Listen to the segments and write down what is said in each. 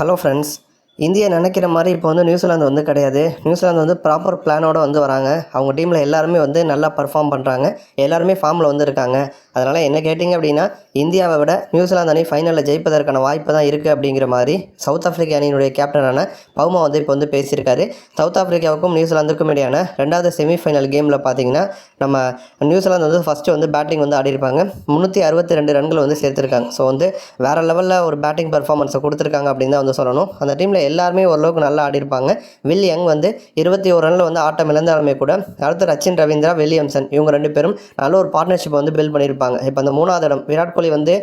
Hello friends India நினைக்கிற மாதிரி இப்போ வந்து நியூசிலாந்து வந்து கிடையாது. நியூசிலாந்து வந்து ப்ராப்பர் பிளானோட வந்து வராங்க. அவங்க டீமில் எல்லாருமே வந்து நல்லா பர்ஃபார்ம் பண்ணுறாங்க எல்லாருமே ஃபார்மில் வந்து இருக்காங்க. அதனால் என்ன கேட்டிங்க அப்படின்னா இந்தியாவை விட நியூசிலாந்து அணி ஃபைனலில் ஜெயிப்பதற்கான வாய்ப்பு தான் இருக்குது அப்படிங்கிற மாதிரி சவுத் ஆஃப்ரிக்கா அணியினுடைய கேப்டனான பவுமா வந்து இப்போ வந்து பேசியிருக்காரு. சவுத் ஆஃப்ரிக்காவுக்கும் நியூசிலாந்துக்கும் இடையான ரெண்டாவது செமிஃபைனல் கேமில் பார்த்தீங்கன்னா நம்ம நியூசிலாந்து வந்து ஃபஸ்ட்டு வந்து பேட்டிங் வந்து ஆடிருப்பாங்க முந்நூற்றி அறுபத்தி ரெண்டு ரன்கள் வந்து சேர்த்துருக்காங்க. ஸோ வந்து வேறு லெவலில் ஒரு பேட்டிங் பர்ஃபார்மன்ஸை கொடுத்துருக்காங்க அப்படின்னு தான் வந்து சொல்லணும். அந்த டீமில் எல்லாருமே ஓரளவுக்கு நல்லா ஆடிருப்பாங்க வில் யங் வந்து இருபத்தி ஒரு ரனில் வந்து ஆட்டம் இழந்தாலுமே கூட அடுத்து ரச்சின் ரவீந்திரா வில்லியம்சன் இவங்க ரெண்டு பேரும் நல்ல ஒரு பார்ட்னர்ஷிப் வந்து பில்ட் பண்ணியிருப்பாங்க. இப்போ அந்த மூணாவது இடம் விராட் கோலி வந்து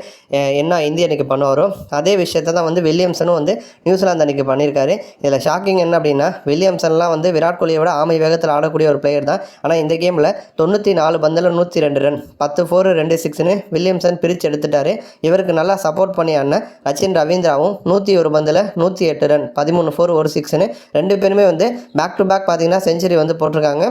என்ன இந்திய அணிக்கு பண்ணுவாரோ அதே விஷயத்தை தான் வந்து வில்லியம்சனும் வந்து நியூசிலாந்து அணிக்கு பண்ணியிருக்காரு. இதில் ஷாக்கிங் என்ன அப்படின்னா வில்லியம்சன்லாம் வந்து விராட் கோலியை விட ஆமை வேகத்தில் ஆடக்கூடிய ஒரு பிளேயர் தான். ஆனால் இந்த கேமில் தொண்ணூற்றி நாலு பந்தில் நூற்றி ரெண்டு ரன் பத்து ஃபோர் ரெண்டு சிக்ஸ்னு வில்லியம்சன் பிரித்து எடுத்துட்டாரு. இவருக்கு நல்லா சப்போர்ட் பண்ணி அண்ணன் ரச்சின் ரவீந்திராவும் நூற்றி ஒரு பந்தில் நூற்றி எட்டு ரன். பதிமூணு ஃபோர் ஒரு சிக்ஸ்னு ரெண்டு பேருமே வந்து பேக் டு பேக் பார்த்தீங்கன்னா செஞ்சுரி வந்து போட்டிருக்காங்க.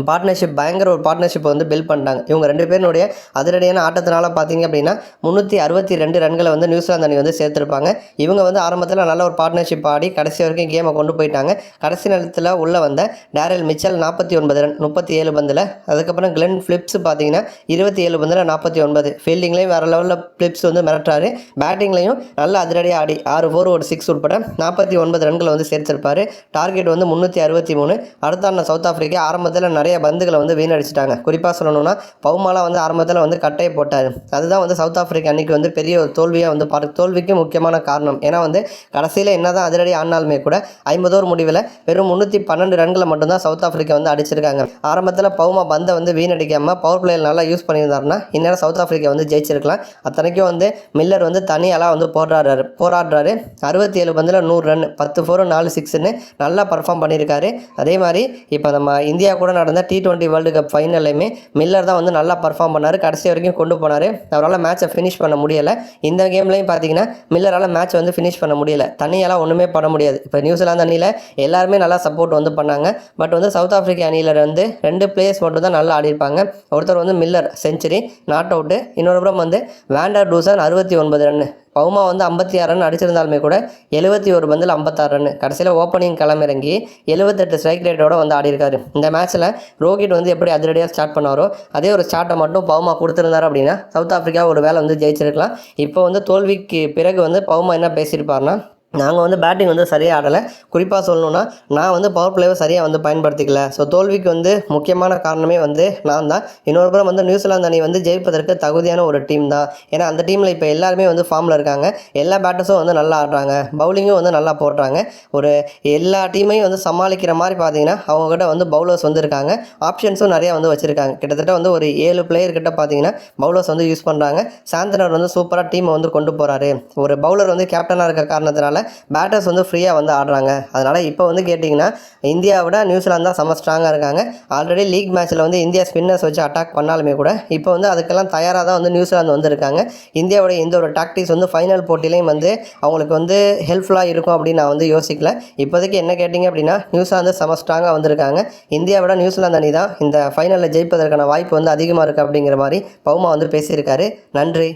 பார்ட்னர்ஷிப் பயங்கர ஒரு பார்ட்னர்ஷிப் வந்து பில்ட் பண்ணிட்டாங்க. இவங்க ரெண்டு பேருடைய அதிரடியான ஆட்டத்தினால பார்த்தீங்க அப்படின்னா முந்நூற்றி அறுபத்தி ரெண்டு ரன்களை வந்து நியூசிலாந்து அணி வந்து சேர்த்துருப்பாங்க. இவங்க வந்து ஆரம்பத்தில் நல்ல ஒரு பார்ட்னர்ஷிப் ஆடி கடைசி வரைக்கும் கேமை கொண்டு போயிட்டாங்க. கடைசி நேரத்தில் உள்ளே வந்த டேரல் மிச்சல் நாற்பத்தி ஒன்பது ரன் முப்பத்தி ஏழு பந்தில். அதுக்கப்புறம் கிளென் ஃபிலிப்ஸ் பார்த்தீங்கன்னா இருபத்தி ஏழு பந்தில் நாற்பத்தி ஒன்பது. ஃபீல்டிங்லேயும் வேறு லெவலில் ஃபிலிப்ஸ் வந்து மிரட்டுறாரு. பேட்டிங்லையும் நல்ல அதிரடியாக ஆடி ஆறு ஃபோர் ஒரு சிக்ஸ் உட்பட நாற்பத்தி ஒன்பது ரன்களை வந்து சேர்த்திருப்பார். டார்கெட் வந்து முந்நூற்றி அறுபத்தி மூணு. அடுத்த சவுத் ஆஃப்ரிக்கா ஆரம்பத்தில் நிறைய பந்துகளை வந்து வீணடிச்சிட்டாங்க. குறிப்பாக சொல்லணும்னா பவுமாலாம் வந்து ஆரம்பத்தில் வந்து கட்டையை போட்டார். அதுதான் வந்து சவுத் ஆஃப்ரிக்கா அன்னைக்கு வந்து பெரிய ஒரு தோல்வியாக வந்து பார்க்க தோல்விக்கு முக்கியமான காரணம். ஏன்னா வந்து கடைசியில் என்ன தான் அதிரடி ஆனாலுமே கூட ஐம்பதோர் முடிவில் வெறும் முந்நூற்றி பன்னெண்டு ரன்களை மட்டும்தான் சவுத் ஆஃப்ரிக்கா வந்து அடிச்சிருக்காங்க. ஆரம்பத்தில் பவுமா பந்தை வந்து வீணடிக்காமல் பவர் பிளேயர் நல்லா யூஸ் பண்ணியிருந்தாருன்னா இந்நேரம் சவுத் ஆஃப்ரிக்கா வந்து ஜெயிச்சிருக்கலாம். அத்தனைக்கும் வந்து மில்லர் வந்து தனியாலாம் வந்து போராடுறாரு போராடுறாரு. அறுபத்தி ஏழு பந்தில் நூறு ரன் பத்து ஃபோர் நாலு சிக்ஸ்னு நல்லா பர்ஃபார்ம் பண்ணியிருக்காரு. அதே மாதிரி இப்போ நம்ம இந்தியா கூட நடந்த டி டுவெண்ட்டி வேர்ல்டு கப் ஃபைனல்லையுமே மில்லர் தான் வந்து நல்லா பர்ஃபார்ம் பண்ணார். கடைசி வரைக்கும் கொண்டு போனார். அவரால் மேட்சை ஃபினிஷ் பண்ண முடியலை. இந்த கேம்லையும் பார்த்தீங்கன்னா மில்லரால் மேட்ச் வந்து ஃபினிஷ் பண்ண முடியல. தண்ணியெல்லாம் ஒன்றுமே பண்ண முடியாது. இப்போ நியூசிலாந்து அணியில் எல்லாருமே நல்லா சப்போர்ட் வந்து பண்ணாங்க. பட் வந்து சவுத் ஆஃப்ரிக்கா அணியில் வந்து ரெண்டு பிளேயர்ஸ் மட்டும் தான் நல்லா ஆடிருப்பாங்க ஒருத்தர் வந்து மில்லர் செஞ்சுரி நாட் அவுட்டு இன்னொரு புறம் வந்து வேண்டர் டூசன் அறுபத்தி ஒன்பது ரன் பவுமா வந்து ஐம்பத்தி ஆறு ரன் அடிச்சிருந்தாலுமே கூட எழுபத்தி ஒரு பந்தில் ஐம்பத்தாறு ரன் கடைசியில் ஓப்பனிங் களமிறங்கி எழுபத்தெட்டு ஸ்ட்ரைக் ரேட்டோட வந்து ஆடிருக்காரு இந்த மேட்ச்சில் ரோஹித் வந்து எப்படி அதிரடியாக ஸ்டார்ட் பண்ணாரோ அதே ஒரு ஸ்டார்ட்டை மட்டும் பவுமா கொடுத்துருந்தாரு அப்படின்னா சவுத் ஆஃப்ரிக்கா ஒரு வேலை வந்து ஜெயிச்சிருக்கலாம். இப்போ வந்து தோல்விக்கு பிறகு வந்து பவுமா என்ன பேசியிருப்பார்னா நாங்கள் வந்து பேட்டிங் வந்து சரியாக ஆடலை. குறிப்பாக சொல்லணுன்னா நான் வந்து பவர் பிளேவை சரியாக வந்து பயன்படுத்திக்கல. ஸோ தோல்விக்கு வந்து முக்கியமான காரணமே வந்து நான் தான். இன்னொரு புறம் வந்து நியூசிலாந்து அணி வந்து ஜெயிப்பதற்கு தகுதியான ஒரு டீம் தான். ஏன்னா அந்த டீமில் இப்போ எல்லாருமே வந்து ஃபார்மில் இருக்காங்க. எல்லா பேட்டர்ஸும் வந்து நல்லா ஆடுறாங்க. பவுலிங்கும் வந்து நல்லா போடுறாங்க. ஒரு எல்லா டீமையும் வந்து சமாளிக்கிற மாதிரி பார்த்தீங்கன்னா அவங்கக்கிட்ட வந்து பவுலர்ஸ் வந்து இருக்காங்க. ஆப்ஷன்ஸும் நிறையா வந்து வச்சுருக்காங்க. கிட்டத்தட்ட வந்து ஒரு ஏழு பிளேயர்கிட்ட பார்த்தீங்கன்னா பவுலர்ஸ் வந்து யூஸ் பண்ணுறாங்க சாந்தனர் வந்து சூப்பராக டீமை வந்து கொண்டு போகிறாரு ஒரு பவுலர் வந்து கேப்டனாக இருக்க காரணத்தினால பேட்டர்ஸ் வந்து ஃப்ரீயாக வந்து ஆடுறாங்க. அதனால் இப்போ வந்து கேட்டிங்கன்னா இந்தியாவை விட நியூசிலாந்து தான் செம்ம ஸ்ட்ராங்காக இருக்காங்க. ஆல்ரெடி லீக் மேட்ச்சில் வந்து இந்தியா ஸ்பின்னர்ஸ் வச்சு அட்டாக் பண்ணாலுமே கூட இப்போ வந்து அதுக்கெல்லாம் தயாராக தான் வந்து நியூசிலாந்து வந்திருக்காங்க. இந்தியாவோட எந்த ஒரு டாக்டிக்ஸ் வந்து ஃபைனல் போட்டிலையும் வந்து அவங்களுக்கு வந்து ஹெல்ப்ஃபுல்லாக இருக்கும் அப்படின்னு நான் வந்து யோசிக்கல. இப்போதைக்கு என்ன கேட்டிங்க அப்படின்னா நியூசிலாந்து செம ஸ்ட்ராங்காக வந்திருக்காங்க. இந்தியாவை விட நியூசிலாந்து அணி தான் இந்த ஃபைனலில் ஜெயிப்பதற்கான வாய்ப்பு வந்து அதிகமாக இருக்குது அப்படிங்கிற மாதிரி பவுமா வந்து பேசியிருக்காரு. நன்றி.